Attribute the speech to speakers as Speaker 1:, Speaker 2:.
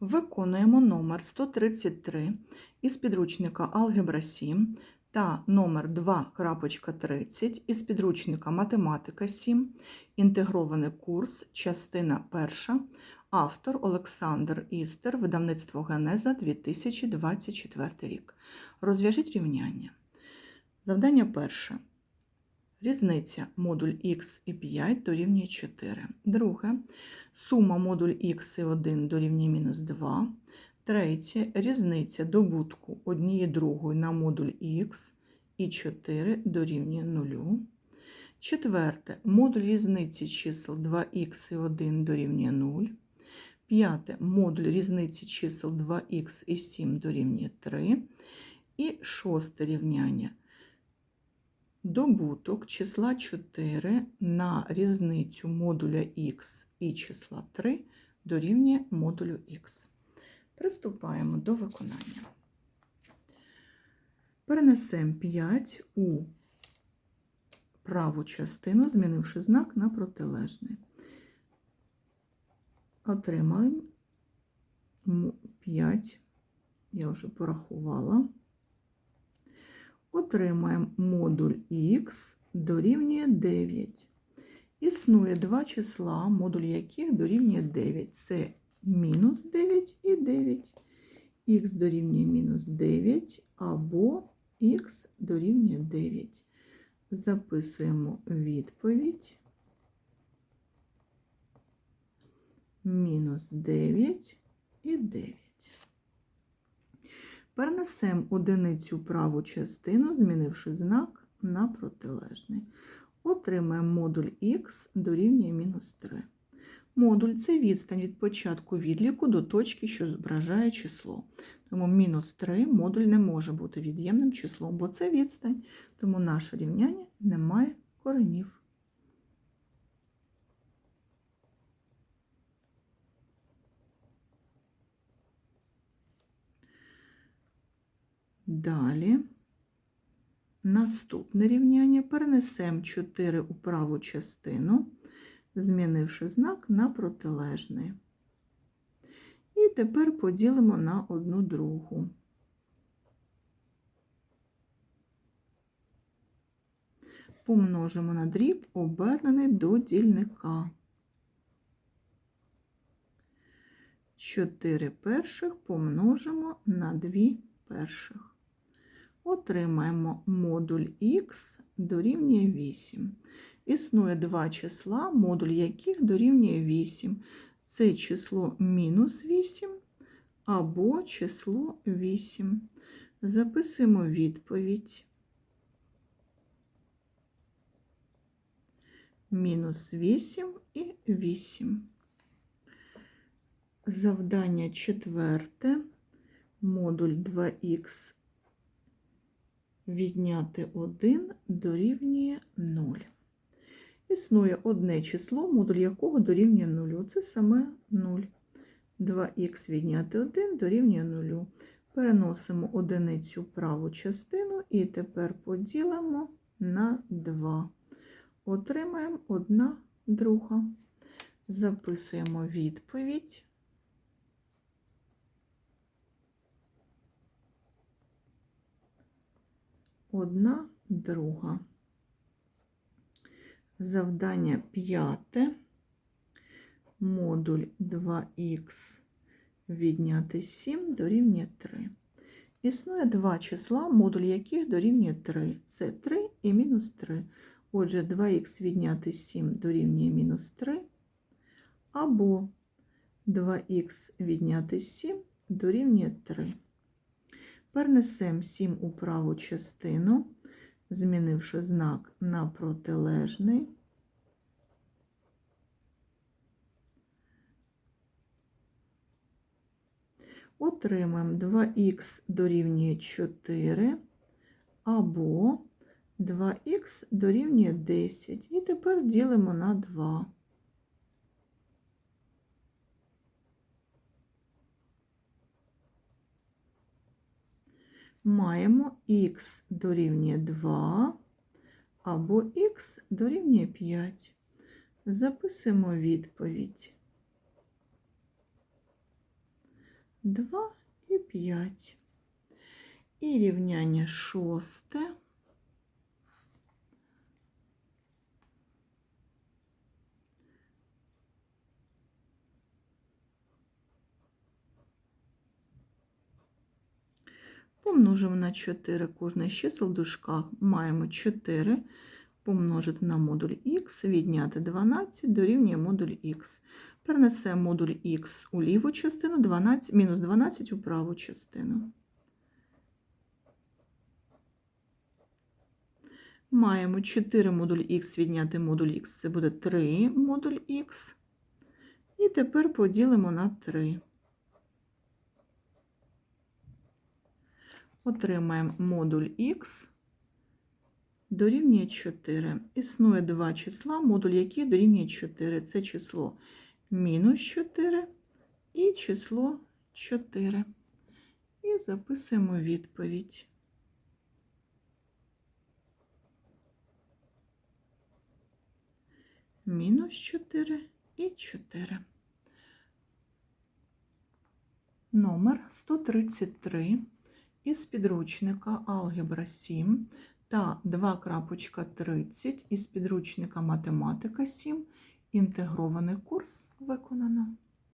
Speaker 1: Виконуємо номер 133 із підручника Алгебра 7 та номер 2.30 із підручника Математика 7, інтегрований курс, частина 1, автор Олександр Істер, видавництво Генеза 2024 рік. Розв'яжіть рівняння. Завдання перше. Різниця модуль х і 5 дорівнює 4. Друге. Сума модуль х і 1 дорівнює мінус 2. Третє. Різниця добутку однієї другої на модуль х і 4 дорівнює 0. Четверте. Модуль різниці чисел 2х і 1 дорівнює 0. П'яте. Модуль різниці чисел 2х і 7 дорівнює 3. І шосте рівняння. Добуток числа 4 на різницю модуля х і числа 3 дорівнює модулю х. Приступаємо до виконання. Перенесемо 5 у праву частину, змінивши знак на протилежний. Отримаємо 5, я вже порахувала отримаємо модуль х дорівнює 9. Існує два числа, модуль яких дорівнює 9. Це мінус 9 і 9. Х дорівнює мінус 9 або х дорівнює 9. Записуємо відповідь. Мінус 9 і 9. Перенесемо одиницю праву частину, змінивши знак на протилежний. Отримаємо модуль х дорівнює мінус 3. Модуль це відстань від початку відліку до точки, що зображає число. Тому мінус 3 модуль не може бути від'ємним числом, бо це відстань, тому наше рівняння не має коренів. Далі наступне рівняння перенесемо 4 у праву частину, змінивши знак на протилежний. І тепер поділимо на одну другу. Помножимо на дріб, обернений до дільника. 4 перших помножимо на 2 перших отримаємо модуль х дорівнює 8. Існує два числа, модуль яких дорівнює 8. Це число мінус 8 або число 8. Записуємо відповідь. Мінус 8 і 8. Завдання четверте. Модуль 2х відняти 1 дорівнює 0. Існує одне число, модуль якого дорівнює 0. Це саме 0. 2х відняти 1 дорівнює 0. Переносимо одиницю праву частину і тепер поділимо на 2. Отримаємо 1 друга. Записуємо відповідь. Одна друга. Завдання п'яте. Модуль 2х відняти 7 дорівнює 3. Існує два числа, модуль яких дорівнює 3. Це 3 і мінус 3. Отже, 2х відняти 7 дорівнює мінус 3. Або 2х відняти 7 дорівнює 3. Перенесемо 7 у праву частину, змінивши знак на протилежний. Отримаємо 2х дорівнює 4 або 2х дорівнює 10. І тепер ділимо на 2. Маємо х дорівнює 2 або х дорівнює 5. Записуємо відповідь. 2 і 5. І рівняння шосте. Помножимо на 4 кожне з чисел в дужках. Маємо 4 помножити на модуль х, відняти 12 дорівнює модуль х. Перенесемо модуль х у ліву частину, 12, мінус 12 у праву частину. Маємо 4 модуль х відняти модуль х, це буде 3 модуль х. І тепер поділимо на 3. Отримаємо модуль х дорівнює 4. Існує два числа, модуль який дорівнює 4. Це число мінус 4 і число 4. І записуємо відповідь. Мінус 4 і 4. Номер 133 із підручника Алгебра 7 та 2.30 із підручника Математика 7. Інтегрований курс виконано.